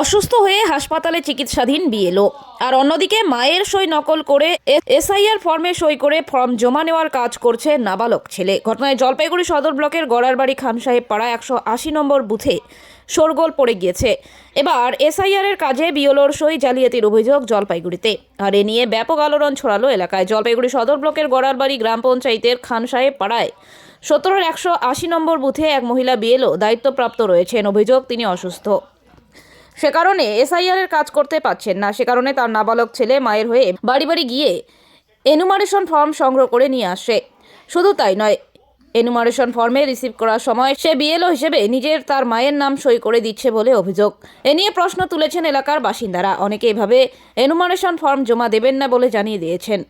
অসুস্থ হয়ে হাসপাতালে চিকিৎসাধীন বিএলও। আর অন্যদিকে মায়ের সই নকল করে এসআইআর ফর্মে সই করে ফর্ম জমা নেওয়ার কাজ করছে নাবালক ছেলে। ঘটনায় জলপাইগুড়ি সদর ব্লকের গড়ারবাড়ি খান সাহেব পাড়া একশো আশি নম্বর বুথে শোরগোল পড়ে গিয়েছে। এবার এসআইআর এর কাজে বিএলওর সই জালিয়াতির অভিযোগ জলপাইগুড়িতে। আর এ নিয়ে ব্যাপক আলোড়ন ছড়ালো এলাকায়। জলপাইগুড়ি সদর ব্লকের গড়ারবাড়ি গ্রাম পঞ্চায়েতের খান সাহেব পাড়ায় সত্তরের একশো আশি নম্বর বুথে এক মহিলা বিএলও দায়িত্বপ্রাপ্ত রয়েছেন। অভিযোগ, তিনি অসুস্থ। সে কারণে এসআইআর এর কাজ করতে পারছেন না। সে কারণে তার নাবালক ছেলে মায়ের হয়ে বাড়ি বাড়ি গিয়ে এনুমারেশন ফর্ম সংগ্রহ করে নিয়ে আসে। শুধু তাই নয়, এনুমারেশন ফর্মে রিসিভ করার সময় সে বিএলও হিসেবে নিজের তার মায়ের নাম সই করে দিচ্ছে বলে অভিযোগ। এ নিয়ে প্রশ্ন তুলেছেন এলাকার বাসিন্দারা। অনেকে এভাবে এনুমারেশন ফর্ম জমা দেবেন না বলে জানিয়ে দিয়েছেন।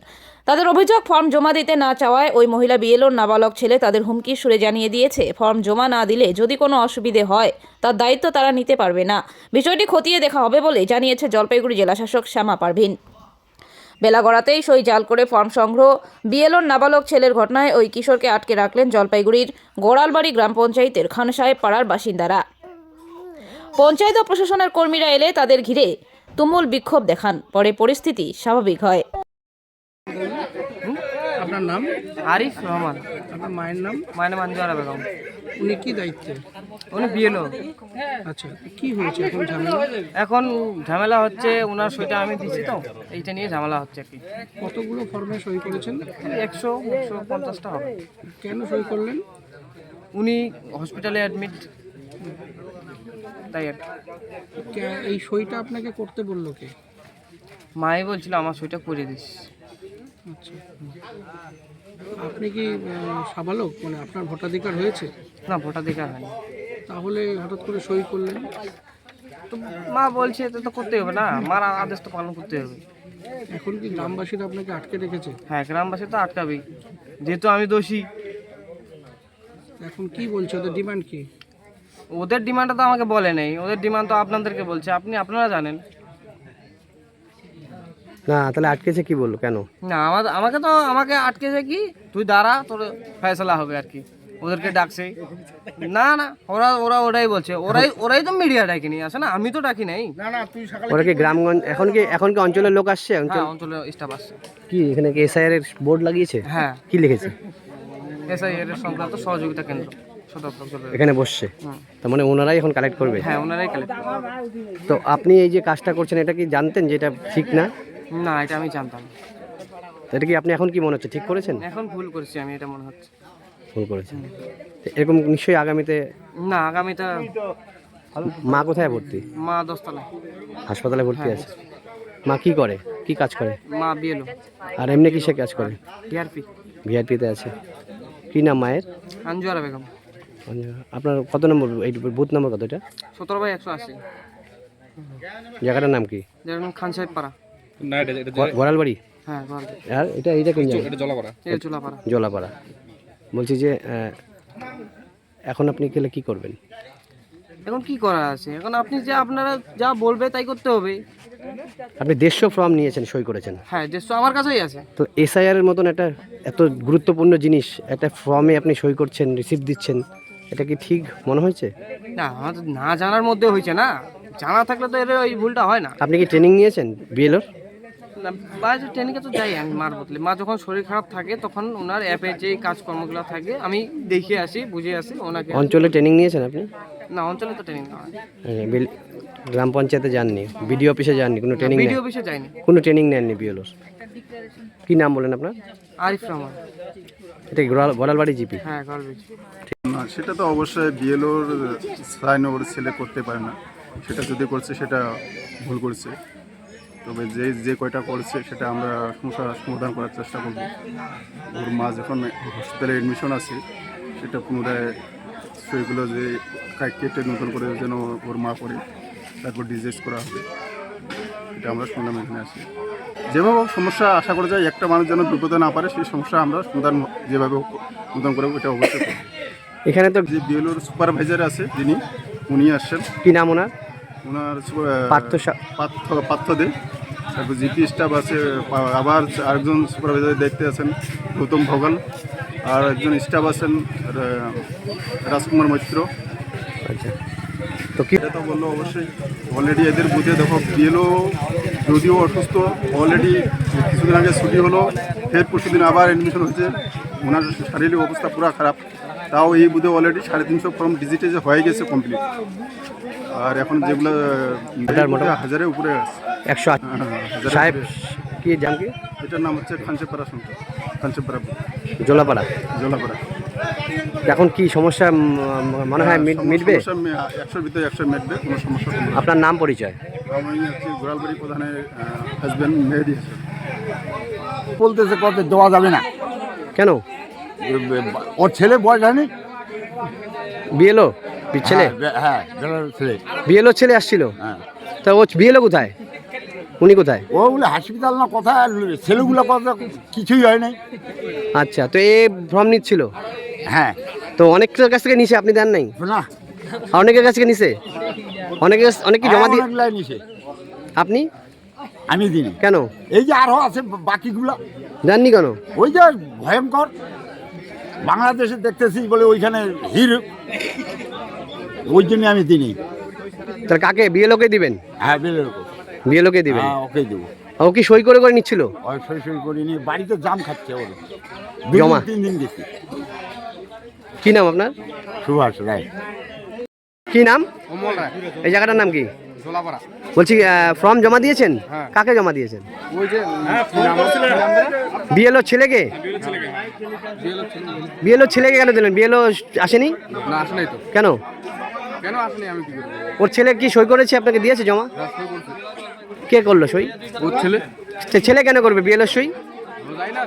তাদের অভিযোগ, ফর্ম জমা দিতে না চাওয়ায় ওই মহিলা বিএলওর নাবালক ছেলে তাদের হুমকি সুরে জানিয়ে দিয়েছে। ফর্ম জমা না দিলে যদি কোনো অসুবিধে হয়, তার দায়িত্ব তারা নিতে পারবে না। বিষয়টি খতিয়ে দেখা হবে বলে জানিয়েছে জলপাইগুড়ি জেলাশাসক শ্যামা পারভিন। বেলা গড়াতেই সই জাল করে ফর্ম সংগ্রহ, বিএলওর নাবালক ছেলের ঘটনায় ওই কিশোরকে আটকে রাখলেন জলপাইগুড়ির গোড়ালবাড়ি গ্রাম পঞ্চায়েতের খান সাহেব পাড়ার বাসিন্দারা। পঞ্চায়েত ও প্রশাসনের কর্মীরা এলে তাদের ঘিরে তুমুল বিক্ষোভ দেখান, পরে পরিস্থিতি স্বাভাবিক হয়। আপনার নাম? আরিফ রহমান। আপনার মায়ের নাম? মানে মঞ্জুয়ারা বেগম। উনি কি দায়িত্বে? উনি বিএলও আচ্ছা কি হয়েছে এখন ঝামেলা? এখন ঝামেলা হচ্ছে ওনার সইটা আমি দিচ্ছি তো এইটা নিয়ে ঝামেলা হচ্ছে আর কি। কতগুলো ফর্মে সই করেছেন? একশো একশো পঞ্চাশটা হবে। কেন সই করলেন? উনি হসপিটালে অ্যাডমিট তাই আর এই সইটা আপনাকে করতে বলল কে? মাই বলছিল আমার সইটা করে দিস। আচ্ছা আপনি কি সাবালক? মানে আপনার ভোটাধিকার হয়েছে? না ভোটাধিকার হয়নি। তাহলে হঠাৎ করে সই করলেন? তো মা বলছে তো তো করতে হবে না। মার আদেশ তো পালন করতে হবে। এখন কি গ্রামবাসীরা আপনাকে আটকে রেখেছে? হ্যাঁ গ্রামবাসী তো আটকাবেই। যেহেতু আমি দোষী। এখন কি বলছে? ওদের ডিমান্ড কি? ওদের ডিমান্ডটা তো আমাকে বলে নেই। ওদের ডিমান্ড তো আপনাদেরকে বলছে। আপনি আপনারা জানেন। না তাহলে আটকেছে কি বলল? কেন? না আমার আমাকে তো আমাকে আটকেছে কি? তুই দাঁড়া তোর ফয়সলা হবে আর কি। ওদেরকে ডাকছে। না না ওরা ওরা ওরাই বলছে। ওরাই ওরাই তো মিডিয়া ডাকি নিয়ে আসে না? আমি তো ডাকি নাই। ওরা কি গ্রামগঞ্জ এখন কি এখন কি অঞ্চলের লোক আসছে? অঞ্চল হ্যাঁ অঞ্চলে স্টাফ আসছে। কি এখানে কি এসআইআর এর বোর্ড লাগিয়েছে? হ্যাঁ। কি লিখেছে? এসআই এর সংক্রান্ত সহযোগিতা কেন্দ্র এখানে বসছে। তার মানে ওনারাই এখন কালেক্ট করবে? হ্যাঁ ওনারাই কালে তো আপনি এই যে কাজটা করছেন এটা কি জানতেন যে এটা ঠিক না? না এটা আমি জানতাম না। এটা কি আপনি এখন কি মনে হচ্ছে? ঠিক করেছেন? এখন ভুল করেছি আমি এটা মনে হচ্ছে। ভুল করেছেন। তো এরকম নিশ্চয়ই আগামীতে না আগামীটা মা কোথায় ভর্তি? মা দশতলা হাসপাতালে ভর্তি আছে? মা কি করে? কি কাজ করে? মা বিয়েলো আর এমনি কিসে কাজ করে? টিআরপি ভিআইপিতে আছে। কি নাম মায়ের? আঞ্জুয়ারা বেগম। আপনার কত নম্বর এই বুথ নম্বর কত এটা? সতেরো বাই একশো আশি। জায়গাটার নাম কি? যেরকম খান সাহেব পাড়া। গড়াল বাড়ি হ্যাঁ আর এটা এইটা কোন জায়গা? এই চুলাপাড়া জলাপাড়া। বলছি যে এখন আপনি গেলে কি করবেন? এখন কি করা আছে? এখন আপনি যা আপনারা যা বলবে তাই করতে হবে। আপনি দেড়শো ফর্ম নিয়েছেন সই করেছেন। হ্যাঁ দেড়শো আমার কাছেই আছে। তো এসআইআর এর মতন একটা এত গুরুত্বপূর্ণ জিনিস একটা ফর্মে আপনি সই করছেন রিসিপ্ট দিচ্ছেন এটা কি ঠিক মনে হয়েছে? না আমার না জানার মধ্যে হয়েছে না। জানা থাকলে তো এর ওই ভুলটা হয় না। আপনি কি ট্রেনিং নিয়েছেন বিএলওর বাইরে ট্রেনিংয়ে তো যাই আমি মার বদলে। মা যখন শরীর খারাপ থাকে তখন ওনার অ্যাপের যে কাজকর্মগুলো থাকে আমি দেখে আসি বুঝে আসি ওনাকে। অঞ্চলে ট্রেনিং নিয়েছেন আপনি? না অঞ্চলে তো ট্রেনিং হয়। হ্যাঁ, বিল- গ্রাম পঞ্চায়েতে যাননি? বিডিও অফিসে যাননি? কোনো ট্রেনিং নেই ভিডিও অফিসে যায়নি কোনো ট্রেনিং নেননি বিএলওর? কি নাম বলেন আপনার? আরিফ রহমান। এটা কি গোড়াল গোড়ালবাড়ি জিপি? হ্যাঁ গর্বেজ না সেটা তো অবশ্যই বিএলওর সাইন ওর ছেলে করতে পারে না। সেটা যদি করছে সেটা ভুল করছে। তবে যে যে কয়টা করছে সেটা আমরা সমস্যা সমাধান করার চেষ্টা করব। ওর মা যখন হসপিটালে এডমিশন আছে সেটা পুনরায় সেগুলো যে কেটে নতুন করে যেন ওর মা করে তারপর ডিজাইজ করা হবে। এটা আমরা শুনলাম এখানে আসি যেভাবে সমস্যা আশা করা যায় একটা মানুষ যেন বিপদে না পারে সেই সমস্যা আমরা সমাধান যেভাবে নতুন করে ওটা অবশ্যই এখানে তো যে বিএলওর সুপারভাইজার আছে যিনি উনি আসছেন। কি নাম ওনার? ওনার পার্থ পার্থ পার্থ দে। তারপর জিপি স্টাফ আছে আবার আরেকজন সুপারভাইজার দেখতে আছেন গৌতম ভগল আর একজন স্টাফ আছেন রাজকুমার মৈত্র। আচ্ছা। তো কি এটা তো বলল অবশ্যই। অলরেডি এদের বুঝে দেখো বিএলও যদিও অসুস্থ অলরেডি কিছুদিন আগে ছুটি হলো ফের পরশুদিন আবার অ্যাডমিশন হয়েছে। ওনার শারীরিক অবস্থা পুরো খারাপ। তাও এই বুধে অলরেডি সাড়ে তিনশো ফর্ম ডিজিটাইজ হয়ে গেছে কমপ্লিট আর এখন যেগুলো হাজারের উপরে আছে। একশো আট হ্যাঁ, হ্যাঁ, সাহেব কি জান কি? এটার নাম হচ্ছে খানচেপাড়া সংখ্যা। খানচেপাড়া জোলাপাড়া। জলাপাড়া। এখন কি সমস্যা মনে হয় মিট- মিটবে? একশোর ভিতরে একশো মিটবে কোনো সমস্যা আপনার নাম পরিচয়? আমি হচ্ছে গোড়ালবাড়ি প্রধানের হাজব্যান্ড মেহেদি বলতেছে কত দেওয়া যাবে না। কেন? ওর ছেলে বয়স হয়নি? বিএলও? ছেলে হ্যাঁ, বে- হ্যাঁ বেলার ছেলে। ছেলে আসছিল? হ্যাঁ। তা ও বিয়েলো কোথায়? উনি কোথায়? ওগুলো হসপিটাল না কথা ছেলেগুলো কথা কিছুই হয় নাই আচ্ছা তো এ ফর্ম নিচ্ছিল? হ্যাঁ। তো অনেকের কাছ থেকে নিছে আপনি দেন নাই? না। অনেকের কাছ থেকে নিছে? অনেকের অনেকে জমা দিয়ে অনেকগুলাই নিছে। আপনি? আমি দিনি কেন? এই যে আরও আছে বাকিগুলো। জাননি কেন? ওই যে ভয়ঙ্কর। বাংলাদেশে দেখতেছি বলে ওইখানে হির। ওই জন্য আমি দিনি তাহলে কাকে? বিএলওকে দিবেন? হ্যাঁ বেলের বিএলওকে দিবেন? হ্যাঁ ওকে দেবো। ও কি সই করে করে নিচ্ছিল? ওই সই সই করিনি বাড়িতে জাম খাচ্ছে ওর। জমা। তিন দিন গেছি কি নাম আপনার? সুভাষ রায়। কি নাম? এই জায়গাটার নাম কি? বলছি ফর্ম জমা দিয়েছেন? কাকে জমা দিয়েছেন? বিএলও ছেলেকে? বিএলও ছেলেকে। কেন দিলেন? বিএলও আসেনি? না তো। কেন? কেন আসেনি? আমি কি ওর ছেলে কি সই করেছে? আপনাকে দিয়েছে জমা? কে করল সই? ওর ছেলে? ছেলে কেন করবে বিএলও সই?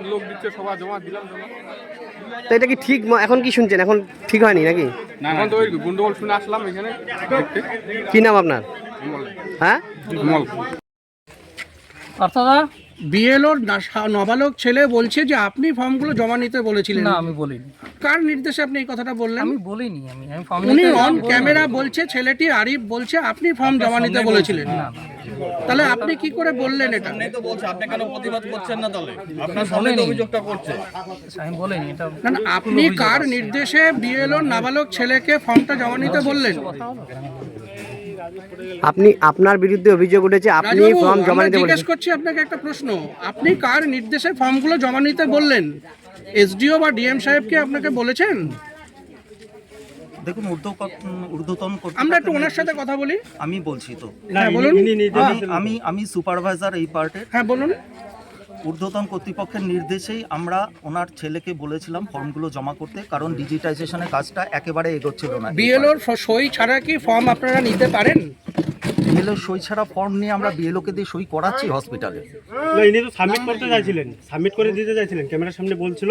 লোক দিচ্ছে সবার জমা দিলাম জমা। তো এটা কি ঠিক? ম- এখন কি শুনছেন? এখন ঠিক হয়নি নাকি? এখন তো ওই গন্ডগোল শুনে আসলাম এখানে। কি নাম আপনার? হ্যাঁ? অর্থাৎ বিএলওর নাবালক ছেলে বলছে যে আপনি ফর্মগুলো জমা নিতে বলেছিলেন। না আমি বলিনি। কার নির্দেশে আপনি এই কথাটা বললেন? আমি বলিনি আমি আমি উনি অন ক্যামেরা বলছে ছেলেটি আরিফ বলছে আপনি ফর্ম জমা নিতে বলেছিলেন। তাহলে আপনি কি করে বললেন এটা? আমি বলিনি। এটা না না আপনি কার নির্দেশে বিএলওর নাবালক ছেলেকে ফর্মটা জমা নিতে বললেন? আপনি আপনার বিরুদ্ধে অভিযোগ উঠেছে আপনি ফর্ম জমা নিতে জিজ্ঞেস করছি আপনাকে একটা প্রশ্ন। আপনি কার নির্দেশে ফর্মগুলো জমা নিতে বললেন? এসডিও বা ডিএম সাহেবকে আপনাকে বলেছেন? দেখুন ঊর্ধ্ব ঊর্ধ্বতন আমরা একটু ওনার সাথে কথা বলি। আমি বলছি তো। হ্যাঁ বলুন। আমি আমি আমি সুপারভাইজার এই পার্টের হ্যাঁ বলুন। ঊর্ধ্বতন কর্তৃপক্ষের নির্দেশেই আমরা ওনার ছেলেকে বলেছিলাম ফর্মগুলো জমা করতে কারণ ডিজিটাইজেশনের কাজটা একেবারে এগোচ্ছিল না বিএলওর সই ছাড়া কি ফর্ম আপনারা নিতে পারেন? বিএলও সই ছাড়া ফর্ম নিয়ে আমরা বিএলওকে দিয়ে সই করাচ্ছি হসপিটালে না ইনি তো সাবমিট করতে চাইছিলেন। সাবমিট করে দিতে চাইছিলেন ক্যামেরার সামনে বলছিল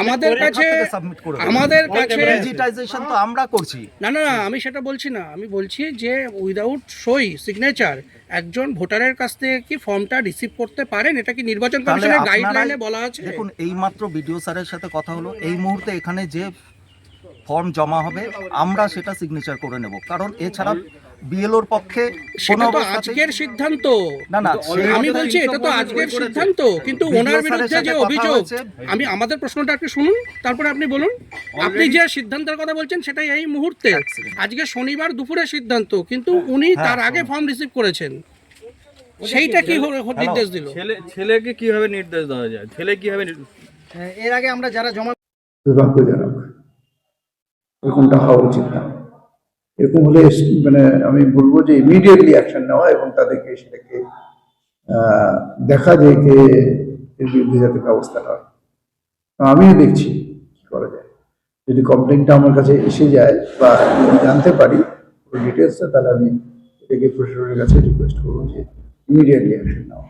আমাদের কাছে সাবমিট করে আমাদের কাছে ডিজিটাইজেশন তো আমরা করছি। না না না, আমি সেটা বলছি না। আমি বলছি যে উইদাউট সই সিগনেচার একজন ভোটারের কাছ থেকে কি ফর্মটা রিসিভ করতে পারেন? এটা কি নির্বাচন কমিশনের গাইডলাইনে বলা আছে? দেখুন এইমাত্র বিডিও স্যারের সাথে কথা হলো। এই মুহূর্তে এখানে যে ফর্ম জমা হবে আমরা সেটা সিগনেচার করে নেব। কারণ এছাড়া বিএলওর পক্ষে কোনো সেটা তো আজকের সিদ্ধান্ত। না না আমি বলছি এটা তো আজকের সিদ্ধান্ত। কিন্তু ওনার বিরুদ্ধে যে অভিযোগ আমি আমাদের প্রশ্নটা একটু শুনুন তারপরে আপনি বলুন। আপনি যে সিদ্ধান্তের কথা বলছেন সেটাই এই মুহূর্তে। আজকে শনিবার দুপুরে সিদ্ধান্ত কিন্তু উনি হ্যাঁ, তার আগে ফর্ম রিসিভ করেছেন। সেইটা কি নির্দেশ দিল? ছেলে ছেলেকে কীভাবে নির্দেশ দেওয়া যায়? ছেলে কীভাবে এর আগে আমরা যারা জমা দুর্ভাগ্যজনক। এরকমটা হওয়া উচিত না। এরকম হলে মানে আমি বলব যে ইমিডিয়েটলি অ্যাকশন নেওয়া এবং তাদেরকে সেটাকে দেখা যায় যে এর বিরুদ্ধে যাতে ব্যবস্থা হয়। আমিও দেখছি কি করা যায়। যদি কমপ্লেনটা আমার কাছে এসে যায় বা জানতে পারি ডিটেলসটা তাহলে আমি এটাকে প্রশাসনের কাছে রিকোয়েস্ট করব যে ইমিডিয়েটলি অ্যাকশন নেওয়া।